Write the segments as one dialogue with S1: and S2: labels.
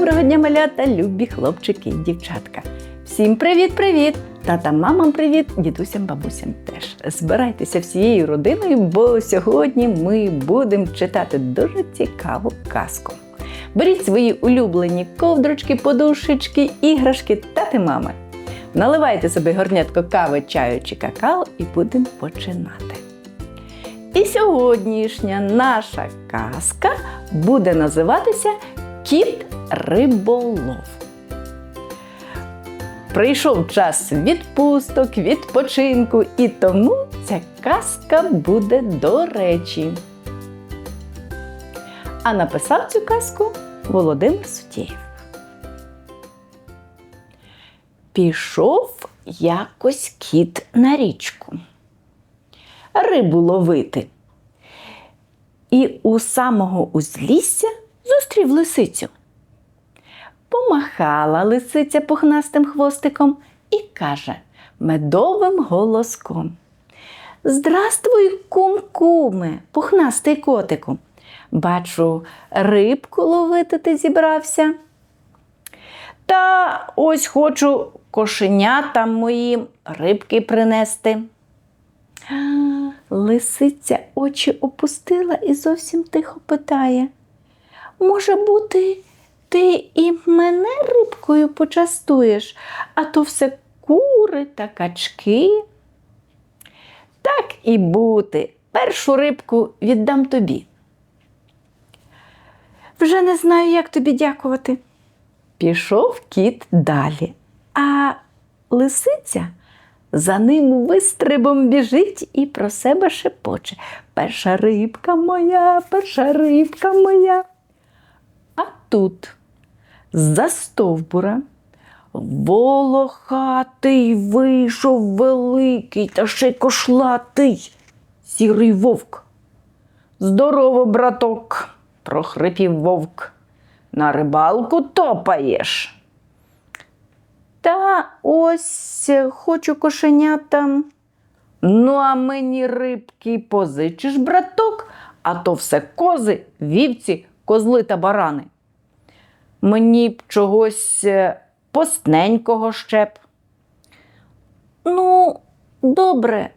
S1: Доброго дня, малята, любі хлопчики і дівчатка. Всім привіт-привіт! Татам, мамам привіт, дідусям, бабусям теж. Збирайтеся всією родиною, бо сьогодні ми будемо читати дуже цікаву казку. Беріть свої улюблені ковдрочки, подушечки, іграшки тати мами. Наливайте собі горнятко кави, чаю чи какао і будемо починати. І сьогоднішня наша казка буде називатися Кіт риболов. Прийшов час відпусток, відпочинку, і тому ця казка буде до речі. А написав цю казку Володимир Сутєєв. Пішов якось кіт на річку. Рибу ловити. І у самого узлісся зустрів лисицю. Помахала лисиця пухнастим хвостиком і каже медовим голоском. Здравствуй, кум-куме, пухнастий котику. Бачу, рибку ловити ти зібрався. Та ось хочу кошенятам моїм рибки принести. Лисиця очі опустила і зовсім тихо питає. Може бути, ти і мене рибкою почастуєш, а то все кури та качки. Так і бути. Першу рибку віддам тобі. Вже не знаю, як тобі дякувати. Пішов кіт далі, а лисиця за ним вистрибом біжить і про себе шепоче. Перша рибка моя, перша рибка моя. А тут з-за стовбура волохатий вийшов великий та ще й кошлатий сірий вовк. Здорово, браток, прохрипів вовк. На рибалку топаєш. Та ось хочу кошенятам. Ну, а мені рибки позичиш, браток, а то все кози, вівці, козли та барани. Мені б чогось е, постненького ще б. Ну, добре,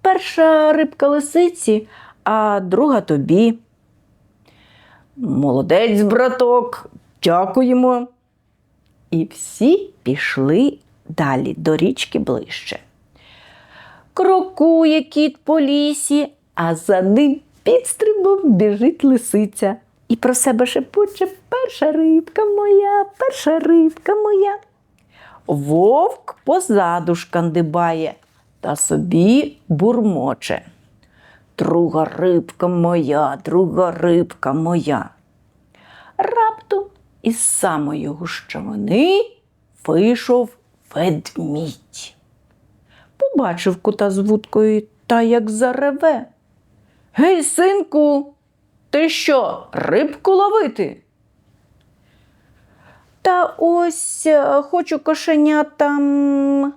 S1: перша рибка лисиці, а друга тобі. Молодець, браток, дякуємо. І всі пішли далі до річки ближче. Крокує кіт по лісі, а за ним підстрибом біжить лисиця. І про себе шепоче перша рибка моя, перша рибка моя. Вовк позаду шкандибає та собі бурмоче. Друга рибка моя, друга рибка моя. Раптом із самої гущавини вийшов ведмідь. Побачив кота з вудкою та як зареве. Гей, синку, ти що, рибку ловити? Та ось е, хочу кошенятам.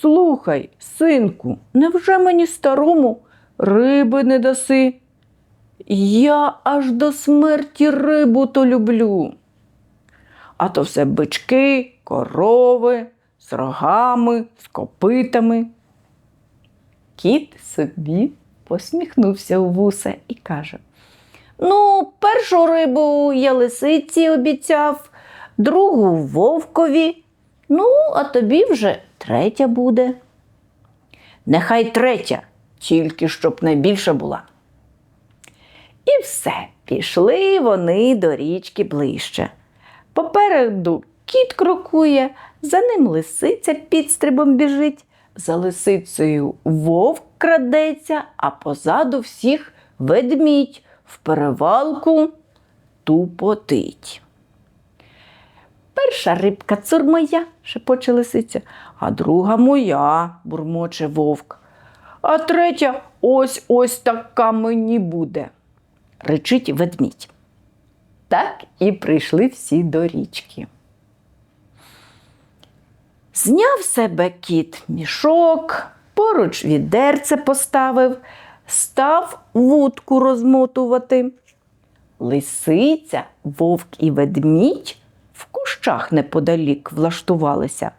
S1: Слухай, синку, невже мені старому риби не даси? Я аж до смерті рибу то люблю. А то все бички, корови, з рогами, з копитами. Кіт собі посміхнувся у вуса і каже: Ну, першу рибу я лисиці обіцяв, другу вовкові, ну, а тобі вже третя буде. Нехай третя, тільки щоб найбільша була. І все, пішли вони до річки ближче. Попереду кіт крокує, за ним лисиця підстрибом біжить, за лисицею вовк крадеться, а позаду всіх ведмідь в перевалку тупотить. Перша рибка цур моя, шепоче лисиця, а друга моя, бурмоче вовк. А третя ось ось така мені буде речить ведмідь. Так і прийшли всі до річки. Зняв себе кіт мішок, поруч відерце поставив, став вудку розмотувати. Лисиця, вовк і ведмідь в кущах неподалік влаштувалися.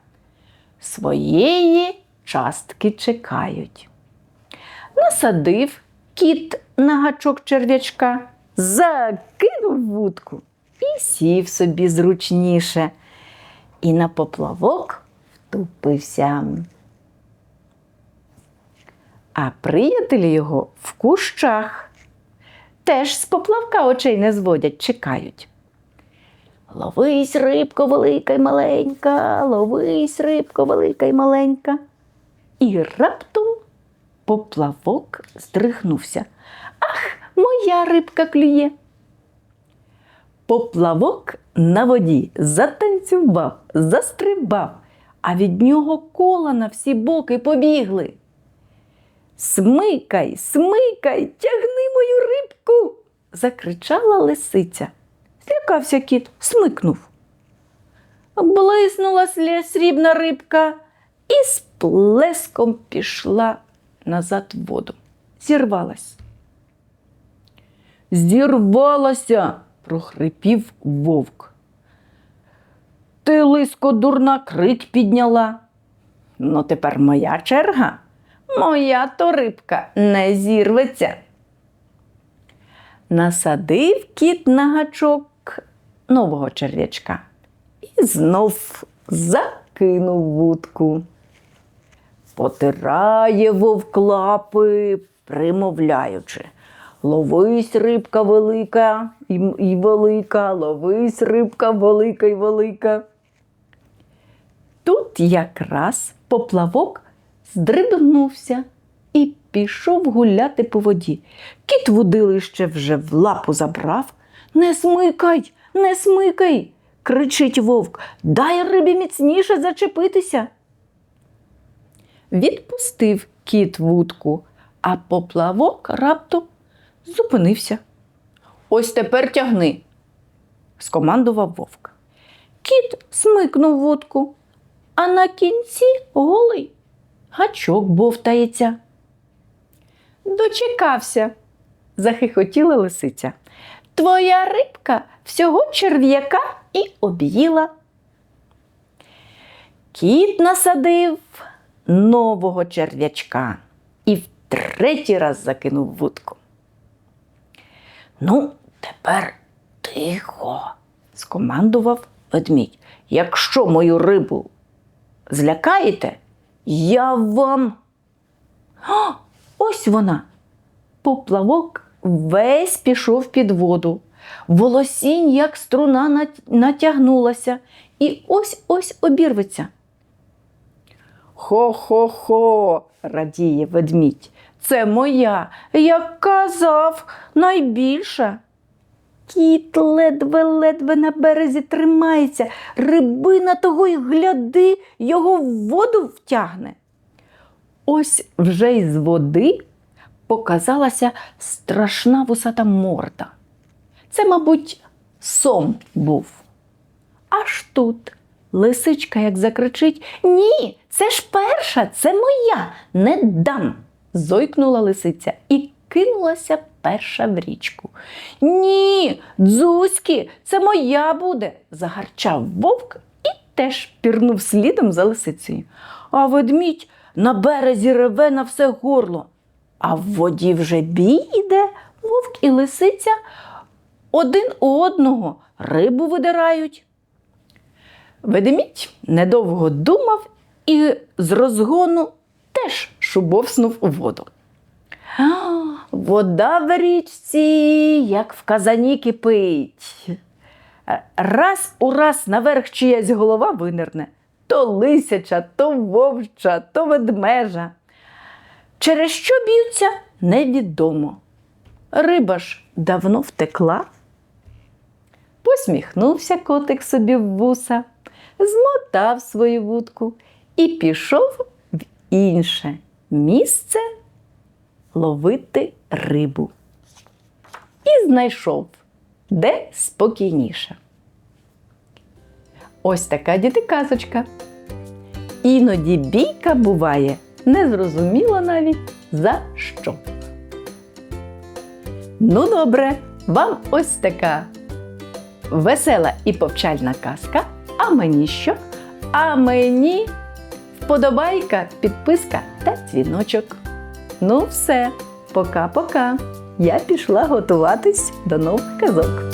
S1: Своєї частки чекають. Насадив кіт на гачок черв'ячка, закинув вудку і сів собі зручніше. І на поплавок втупився. А приятелі його в кущах теж з поплавка очей не зводять, чекають. Ловись, рибко велика й маленька, ловись, рибко велика й маленька. І раптом поплавок здригнувся. Ах, моя рибка клює. Поплавок на воді затанцював, застрибав, а від нього кола на всі боки побігли. Смикай, смикай, тягни мою рибку. закричала лисиця. Злякався кіт, смикнув. Блиснула срібна рибка і з плеском пішла назад в воду. Зірвалась. Зірвалася, прохрипів вовк. Ти, лиско, дурна, крик підняла. Ну, тепер моя черга. Моя то рибка не зірветься. Насадив кіт на гачок нового черв'ячка і знов закинув вудку. Потирає вовк лапи, примовляючи. Ловись, рибка велика і, велика, ловись, рибка велика і велика. Тут якраз поплавок здрибнувся і пішов гуляти по воді. Кіт водилище вже в лапу забрав. Не смикай, не смикай, кричить вовк. Дай рибі міцніше зачепитися. Відпустив кіт вудку, а поплавок раптом зупинився. Ось тепер тягни, скомандував вовк. Кіт смикнув вудку, а на кінці голий гачок бовтається. Дочекався, захихотіла лисиця. Твоя рибка всього черв'яка і об'їла. Кіт насадив нового черв'ячка і в третій раз закинув вудку. Ну, тепер тихо, скомандував ведмідь. Якщо мою рибу злякаєте, я вам. О, ось вона. Поплавок весь пішов під воду. Волосінь, як струна, натягнулася, і ось ось обірветься. Хо-хо-хо, радіє ведмідь. Це моя, як казав, найбільша. Кіт ледве-ледве на березі тримається, рибина того й гляди, його в воду втягне. Ось вже із води показалася страшна вусата морда. Це, мабуть, сом був. Аж тут лисичка як закричить: Ні, це ж перша, це моя, не дам. зойкнула лисиця і кинулася перша в річку. Ні, дзузьки, це моя буде, загарчав вовк і теж пірнув слідом за лисицею. А ведмідь на березі реве на все горло. А в воді вже бій іде, вовк і лисиця один у одного рибу видирають. Ведмідь недовго думав і з розгону теж шубовснув у воду. А, Вода в річці, як в казані кипить. Раз у раз наверх чиясь голова винирне, то лисяча, то вовча, то ведмежа. Через що б'ються, невідомо. Риба ж давно втекла. Посміхнувся котик собі в вуса, змотав свою вудку і пішов в інше місце ловити рибу. І знайшов, де спокійніше. Ось така діти-казочка. Іноді бійка буває незрозуміло навіть за що. Ну, добре, Вам ось така весела і повчальна казка. А мені що? А мені вподобайка, підписка та дзвіночок. Ну, все, пока-пока. Я пішла готуватись до нових казок.